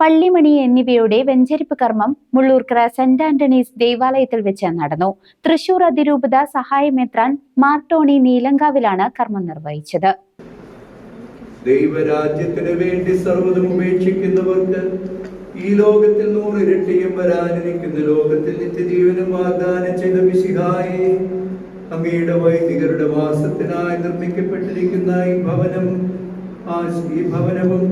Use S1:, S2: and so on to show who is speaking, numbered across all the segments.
S1: പള്ളിമണി എന്നിവയുടെ വെഞ്ചരിപ്പ് കർമ്മം Mullurkara saint Antony's ദേവാലയത്തിൽ വെച്ച് നടന്നു. തൃശൂർ അതിരൂപത സഹായമെത്രാൻ മാർട്ടോണി നീലങ്കാവിലാണ് കർമ്മം നിർവഹിച്ചത്.
S2: ദൈവരാജ്യത്തിന് വേണ്ടി സർവതും ഉപേക്ഷിക്കുന്നവർക്ക് ഈ ലോകത്തിൽ നൂറ് ഇരട്ടിയും വരാനിരിക്കുന്ന ലോകത്തിൽ നിത്യജീവനും വാഗ്ദാനം ചെയ്ത വിശിഹായി അങ്ങയുടെ വൈദികരുടെ വാസത്തിനായി നിർമ്മിക്കപ്പെട്ടിരിക്കുന്ന ഈ ഭവനം ആ ഈ ഭവനവും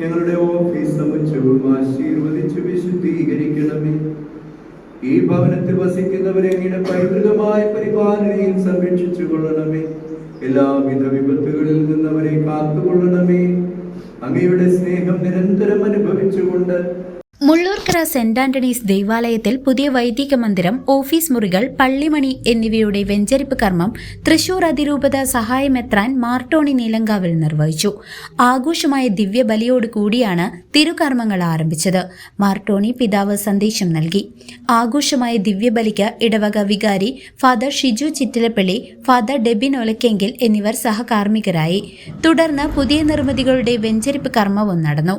S2: ഞങ്ങളുടെ ഓഫീസ് സമുച്ചയവും ആശീർവദിച്ച് വിശുദ്ധീകരിക്കണമേ. ഈ ഭവനത്തിൽ വസിക്കുന്നവരെ അങ്ങയുടെ പൈതൃകമായ പരിപാലനയിൽ സംരക്ഷിച്ചു കൊള്ളണമേ എല്ലാവിധ വിപത്തുകളിൽ നിന്നവരെ കാത്തുകൊള്ളണമേ. അങ്ങയുടെ സ്നേഹം നിരന്തരം അനുഭവിച്ചുകൊണ്ട്
S1: മുള്ളൂർക്കര സെന്റ് ആന്റണീസ് ദേവാലയത്തിൽ പുതിയ വൈദിക മന്ദിരം ഓഫീസ് മുറികൾ പള്ളിമണി എന്നിവയുടെ വെഞ്ചരിപ്പ് കർമ്മം തൃശൂർ അതിരൂപത സഹായമെത്രാൻ മാർട്ടോണി നീലങ്കാവിൽ നിർവഹിച്ചു. ആഘോഷമായ ദിവ്യബലിയോട് കൂടിയാണ് തിരുകർമ്മങ്ങൾ ആരംഭിച്ചത്. മാർട്ടോണി പിതാവ് സന്ദേശം നൽകി. ആഘോഷമായ ദിവ്യബലിക്ക് ഇടവക വികാരി ഫാദർ ഷിജു ചിറ്റിലപ്പള്ളി ഫാദർ ഡെബിൻ ഒലക്കെങ്കിൽ എന്നിവർ സഹകാർമ്മികരായി. തുടർന്ന് പുതിയ നിർമ്മിതികളുടെ വെഞ്ചരിപ്പ് കർമ്മവും നടന്നു.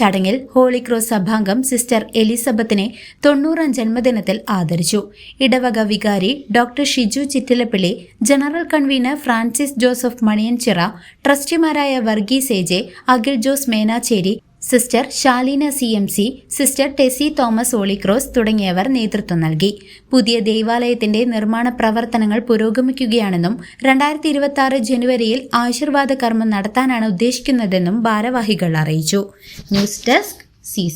S1: ചടങ്ങിൽ ഹോളി ക്രോസ് സഭാംഗം സിസ്റ്റർ എലിസബത്തിനെ തൊണ്ണൂറാം ജന്മദിനത്തിൽ ആദരിച്ചു. ഇടവക വികാരി doctor Shiju Chittilappilly general convener Francis Joseph Maniyanchira ട്രസ്റ്റിമാരായ Varghese A J Akhil Jose Menachery sister Shaleena C M C sister Tessy Thomas Holy Cross തുടങ്ങിയവർ നേതൃത്വം നൽകി. പുതിയ ദേവാലയത്തിന്റെ നിർമ്മാണ പ്രവർത്തനങ്ങൾ പുരോഗമിക്കുകയാണെന്നും രണ്ടായിരത്തി ഇരുപത്തി ആറ് ജനുവരിയിൽ ആശീർവാദ കർമ്മം നടത്താനാണ് ഉദ്ദേശിക്കുന്നതെന്നും ഭാരവാഹികൾ അറിയിച്ചു. News desk C